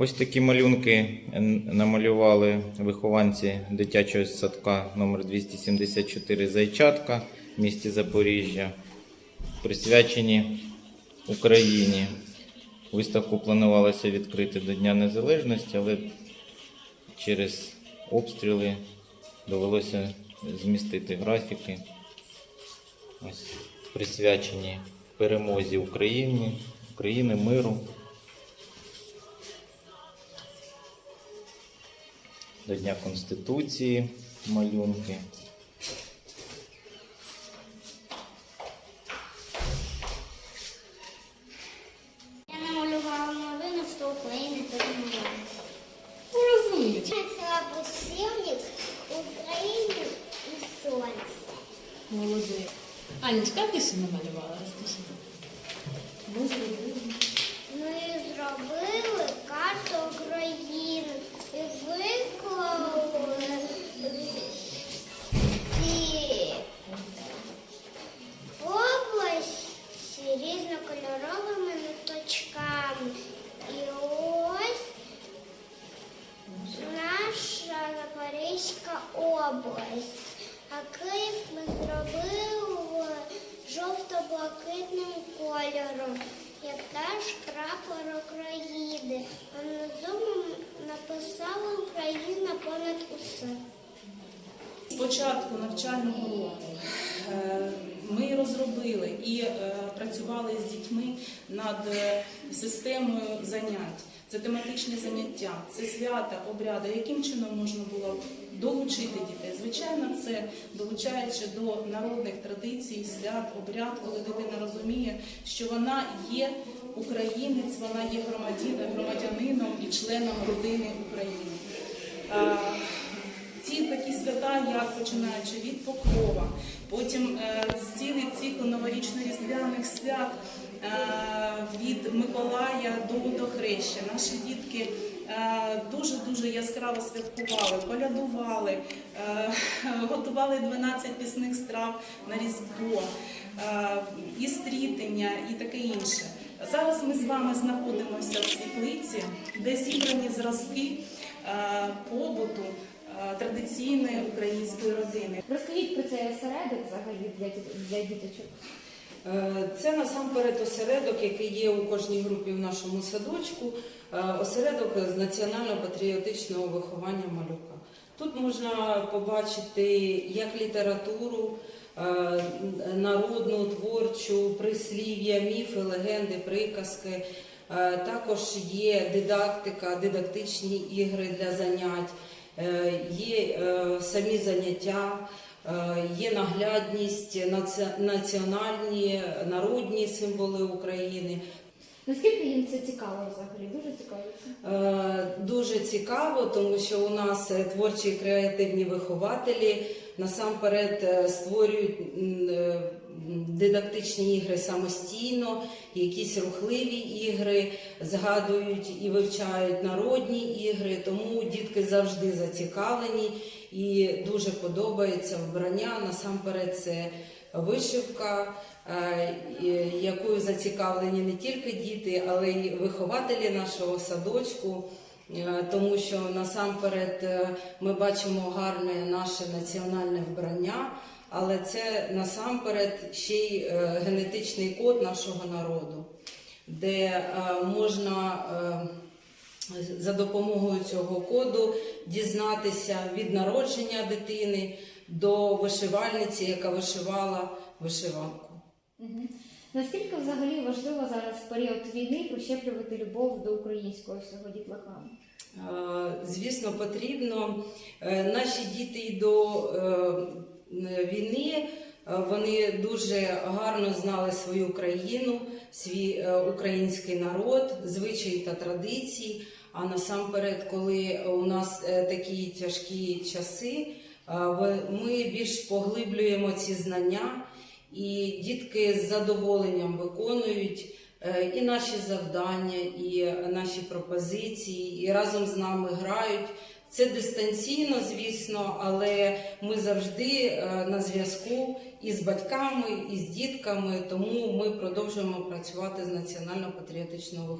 Ось такі малюнки намалювали вихованці дитячого садка номер 274 Зайчатка в місті Запоріжжя, присвячені Україні. Виставку планувалося відкрити до Дня Незалежності, але через обстріли довелося змістити графіки. Ось присвячені перемозі України, України, миру. До Дня Конституції малюнки. Я намалювала новину, що України перемогла. Це посильник України і сонця. Молодець. Анечка, ти що намалювала? Розкажи. Ми зробили карту жовто-блакитним кольором, як наш прапор України. А на ми написала Україна понад усе. спочатку початку навчального року е, ми розробили і е, працювали з дітьми над е, системою занять. Це тематичні заняття, це свята, обряди. Яким чином можна було долучити дітей? Звичайно, це долучаючи до народних традицій, свят, обряд, коли дитина розуміє, що вона є українець, вона є громадянином і членом родини України. Свята, як починаючи від Покрова, потім е, цілий цикл новорічно-різдвяних свят е, від Миколая до, Хреща. Наші дітки е, дуже-дуже яскраво святкували, колядували, готували 12 пісних страв на Різдво, і стрітення, і таке інше. Зараз ми з вами знаходимося в світлиці, де зібрані зразки побуту традиційної української родини. Розкажіть про цей осередок взагалі для, для діточок. Е, Це насамперед осередок, який є у кожній групі в нашому садочку, е, осередок з національно-патріотичного виховання малюка. Тут можна побачити як літературу, е, народну, творчу, прислів'я, міфи, легенди, приказки. Е, Також є дидактика, дидактичні ігри для занять, е, є е, самі заняття. Е, Є наглядність, національні, народні символи України. Наскільки їм це цікаво взагалі? Дуже цікаво. Е, Дуже цікаво, тому що у нас е, творчі і креативні вихователі насамперед е, створюють е, дидактичні ігри самостійно, якісь рухливі ігри, згадують і вивчають народні ігри, тому дітки завжди зацікавлені і дуже подобається вбрання. Насамперед це вишивка, е, якою зацікавлені не тільки діти, але й вихователі нашого садочку. Е, Тому що насамперед е, ми бачимо гарне наше національне вбрання, але це насамперед ще й е, генетичний код нашого народу, де е, можна е, за допомогою цього коду дізнатися від народження дитини до вишивальниці, яка вишивала вишиванку. Наскільки взагалі важливо зараз в період війни прищеплювати любов до українського всього дітлахам? Е, Звісно, потрібно. Наші діти й до війни е, вони дуже гарно знали свою країну, свій е, український народ, звичаї та традиції. А насамперед, коли у нас е, такі тяжкі часи, е, ми більш поглиблюємо ці знання, і дітки з задоволенням виконують. Е, і наші завдання, і наші пропозиції, і разом з нами грають. Це дистанційно, звісно, але ми завжди е, на зв'язку і з батьками, і з дітками, тому ми продовжуємо працювати з національно-патріотичного.